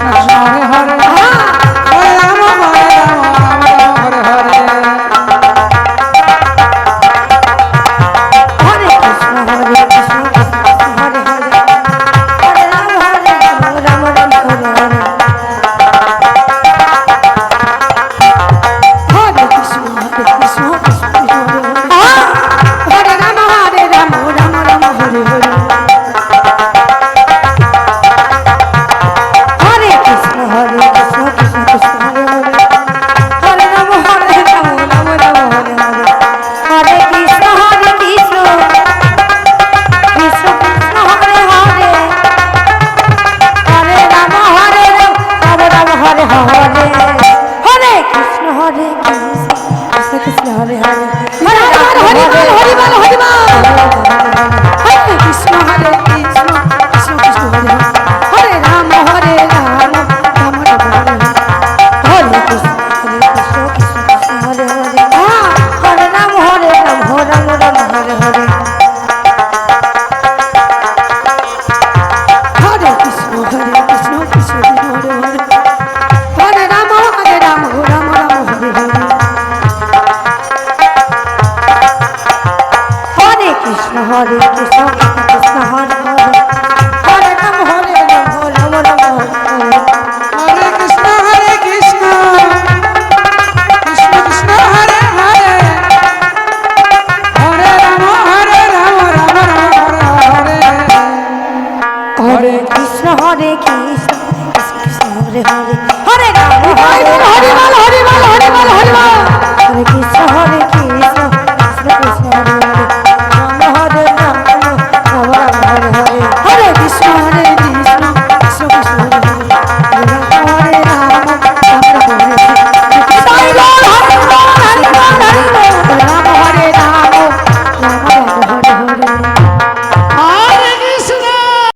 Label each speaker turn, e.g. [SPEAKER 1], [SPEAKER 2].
[SPEAKER 1] 啊。হরিবল হরিবল হরিবল হরে কৃষ্ণ কৃষ্ণ হরে হরে হরে নাম হরে নাম রাম রাম
[SPEAKER 2] হরে কৃষ্ণ হরে কৃষ্ণ কৃষ্ণ কৃষ্ণ হরে হরে হরে রাম হরে রাম রাম রাম হরে হরে
[SPEAKER 1] হরে কৃষ্ণ হরে কৃষ্ণ কৃষ্ণ কৃষ্ণ হরে হরে হরে রাম হরে হরে হরে হরে হরে হরে হরে